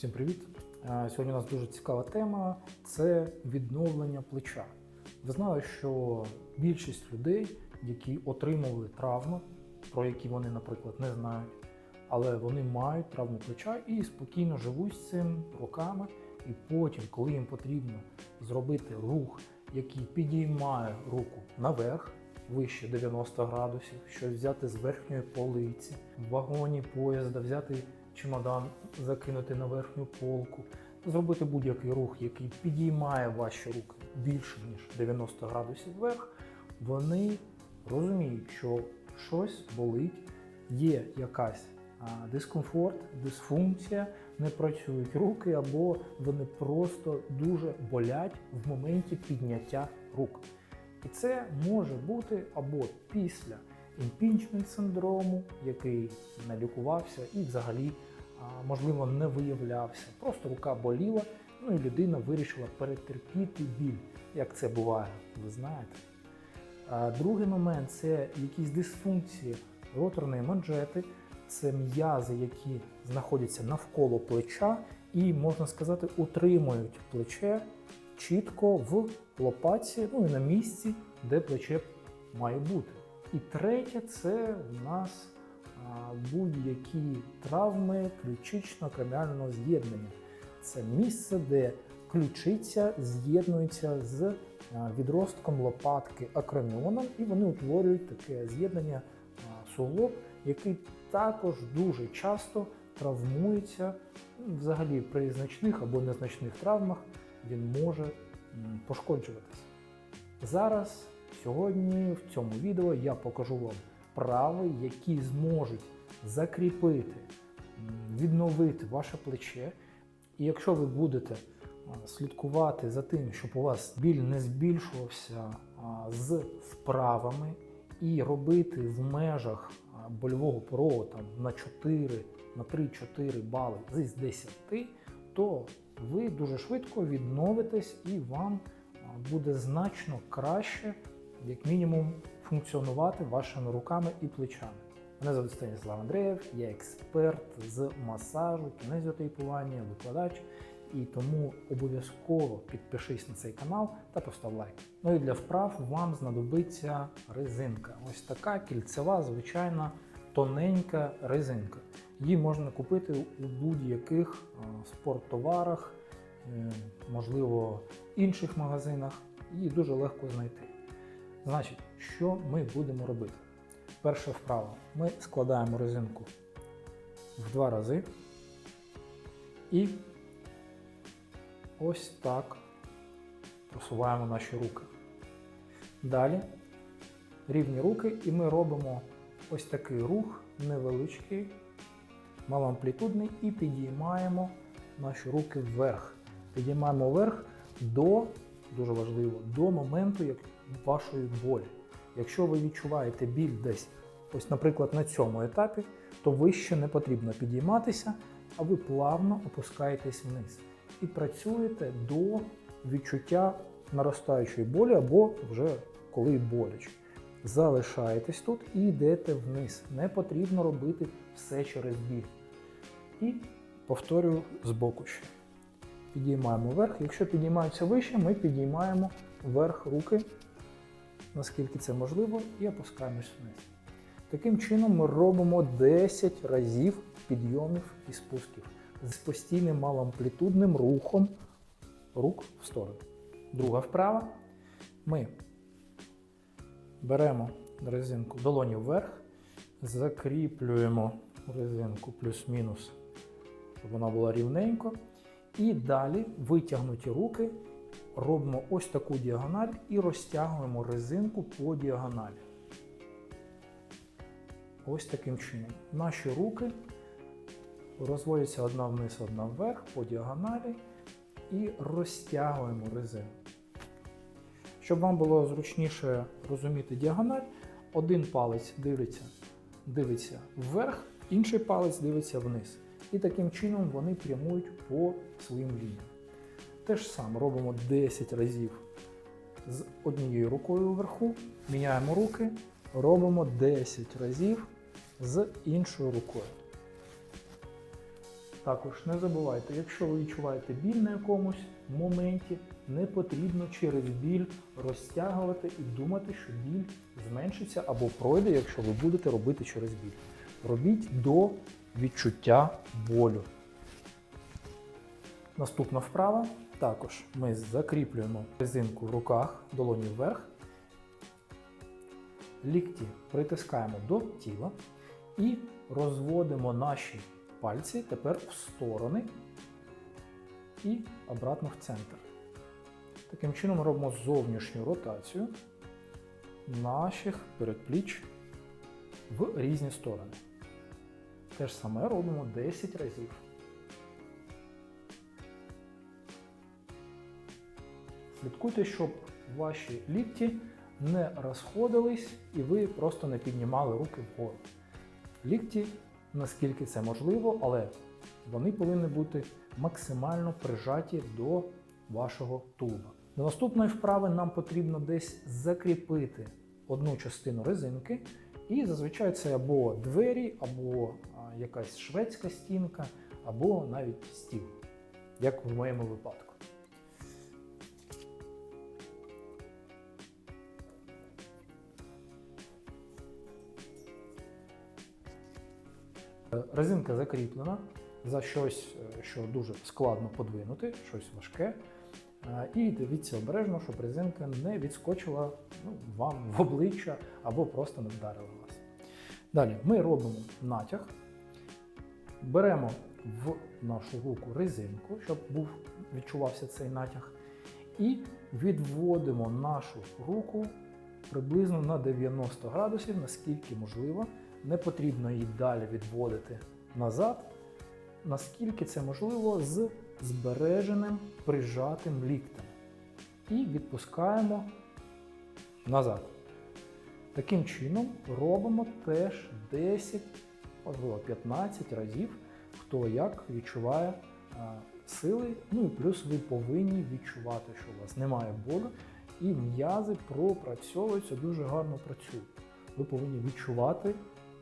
Всім привіт! Е, Сьогодні у нас дуже цікава тема це відновлення плеча. Ви знали, що більшість людей, які отримували травму, про які вони, наприклад, не знають, але вони мають травму плеча і спокійно живуть з цим роками. І потім, коли їм потрібно зробити рух, який підіймає руку наверх, вище 90 градусів, щось взяти з верхньої полиці, в вагоні поїзда, взяти чемодан, закинути на верхню полку, зробити будь-який рух, який підіймає ваші руки більше ніж 90 градусів вверх, вони розуміють, що щось болить, є якась дискомфорт, дисфункція, не працюють руки, або вони просто дуже болять в моменті підняття рук. І це може бути або після імпічмент синдрому, який не лікувався і взагалі, можливо, не виявлявся. Просто рука боліла, ну і людина вирішила перетерпіти біль, як це буває, ви знаєте. Другий момент це якісь дисфункції роторної манжети, це м'язи, які знаходяться навколо плеча, і, можна сказати, утримують плече чітко в лопатці, ну і на місці, де плече має бути. І третє це в нас будь-які травми ключично-креміального з'єднання. Це місце, де ключиця з'єднується з відростком лопатки акроміоном, і вони утворюють таке з'єднання суглоб, який також дуже часто травмується. Ну, Взагалі при значних або незначних травмах він може пошкоджуватися. Зараз, сьогодні, в цьому відео я покажу вам вправи, які зможуть закріпити, відновити ваше плече. І якщо ви будете слідкувати за тим, щоб у вас біль не збільшувався з вправами, і робити в межах больового порогу там, на 4, на 3-4 бали з 10, то ви дуже швидко відновитесь і вам буде значно краще, як мінімум, функціонувати вашими руками і плечами. Мене звати Станіслав Андреєв, я експерт з масажу, кінезіотейпування, викладач. І тому обов'язково підпишись на цей канал та постав лайк. Ну і для вправ вам знадобиться резинка. Ось така кільцева, звичайна тоненька резинка. Її можна купити у будь-яких спорттоварах, е, можливо, інших магазинах. Її дуже легко знайти. Значить, що ми будемо робити? Перша вправа. Ми складаємо резинку в два рази і ось так просуваємо наші руки. Далі рівні руки, і ми робимо ось такий рух невеличкий, малоамплітудний, і підіймаємо наші руки вверх. Підіймаємо вверх до, дуже важливо, до моменту як вашої болі. Якщо ви відчуваєте біль десь, ось, наприклад, на цьому етапі, то вище не потрібно підійматися, а ви плавно опускаєтесь вниз і працюєте до відчуття наростаючої болі або вже коли боляче. Залишаєтесь тут і йдете вниз. Не потрібно робити все через біль. І повторюю збоку ще. Підіймаємо вверх. Якщо підіймаються вище, ми підіймаємо вверх руки, наскільки це можливо, і опускаємось вниз. Таким чином ми робимо 10 разів підйомів і спусків з постійним малоамплітудним рухом рук в сторону. Друга вправа. Ми беремо резинку долоні вверх, закріплюємо резинку плюс-мінус, щоб вона була рівненько. І далі витягнуті руки, робимо ось таку діагональ і розтягуємо резинку по діагоналі. Ось таким чином. Наші руки розводяться одна вниз, одна вверх по діагоналі і розтягуємо резину. Щоб вам було зручніше розуміти діагональ, один палець дивиться, дивиться вверх, інший палець дивиться вниз. І таким чином вони прямують по своїм лініям. Те ж саме робимо 10 разів з однією рукою вверху, міняємо руки, робимо 10 разів з іншою рукою. Також не забувайте, якщо ви відчуваєте біль на якомусь моменті, не потрібно через біль розтягувати і думати, що біль зменшиться або пройде, якщо ви будете робити через біль. Робіть до відчуття болю. Наступна вправа. Також ми закріплюємо резинку в руках, долоні вверх. Лікті притискаємо до тіла і розводимо наші пальці тепер в сторони і обратно в центр. Таким чином робимо зовнішню ротацію наших передпліч в різні сторони. Те ж саме робимо 10 разів. Слідкуйте, щоб ваші лікті не розходились і ви просто не піднімали руки вгору. Лікті, наскільки це можливо, але вони повинні бути максимально прижаті до вашого тулуба. До наступної вправи нам потрібно десь закріпити одну частину резинки, і зазвичай це або двері, або якась шведська стінка, або навіть стіл, як в моєму випадку. Резинка закріплена за щось, е, що дуже складно подвинути, щось важке. Е, І дивіться обережно, щоб резинка не відскочила ну, вам в обличчя або просто не вдарила вас. Далі ми робимо натяг, беремо в нашу руку резинку, щоб був, відчувався цей натяг, і відводимо нашу руку приблизно на 90 градусів, наскільки можливо. Не потрібно її далі відводити назад, наскільки це можливо з збереженим прижатим ліктем. І відпускаємо назад. Таким чином робимо теж 10, можливо 15 разів, хто як відчуває а, сили. Ну і плюс ви повинні відчувати, що у вас немає болю, і м'язи пропрацьовуються, дуже гарно працюють. Ви повинні відчувати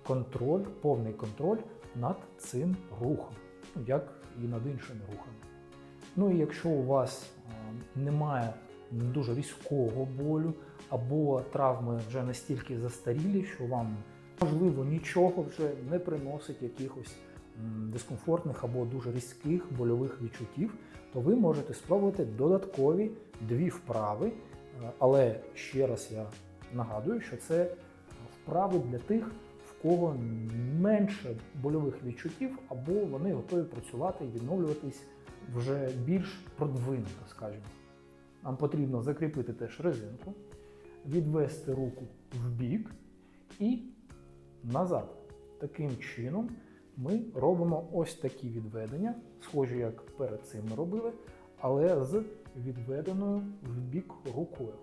контроль, повний контроль над цим рухом, ну, як і над іншими рухами. Ну і якщо у вас е, немає дуже різкого болю, або травми вже настільки застарілі, що вам можливо нічого вже не приносить якихось дискомфортних або дуже різких больових відчуттів, то ви можете спробувати додаткові дві вправи. Е, Але ще раз я нагадую, що це вправи для тих, в кого менше больових відчуттів, або вони готові працювати і відновлюватись вже більш продвинуто, скажімо. Нам потрібно закріпити теж резинку, відвести руку в бік і назад. Таким чином ми робимо ось такі відведення, схожі як перед цим ми робили, але з відведеною в бік рукою.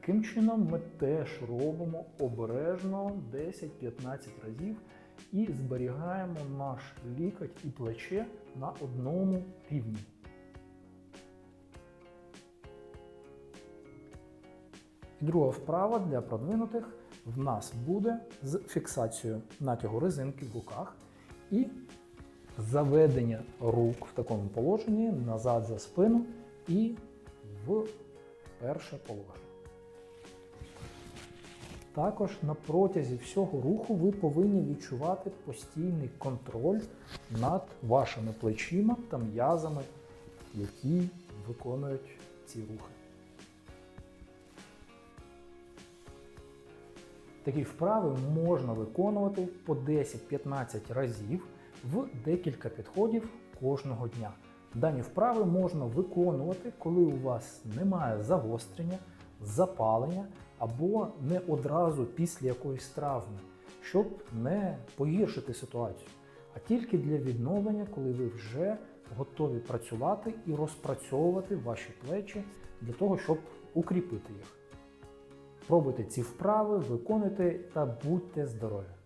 Таким чином ми теж робимо обережно 10-15 разів і зберігаємо наш лікоть і плече на одному рівні. І друга вправа для продвинутих в нас буде з фіксацією натягу резинки в руках і заведення рук в такому положенні назад за спину і в перше положення. Також на протязі всього руху ви повинні відчувати постійний контроль над вашими плечима та м'язами, які виконують ці рухи. Такі вправи можна виконувати по 10-15 разів в декілька підходів кожного дня. Дані вправи можна виконувати, коли у вас немає загострення, запалення або не одразу після якоїсь травми, щоб не погіршити ситуацію, а тільки для відновлення, коли ви вже готові працювати і розпрацьовувати ваші плечі для того, щоб укріпити їх. Пробуйте ці вправи, виконуйте та будьте здорові!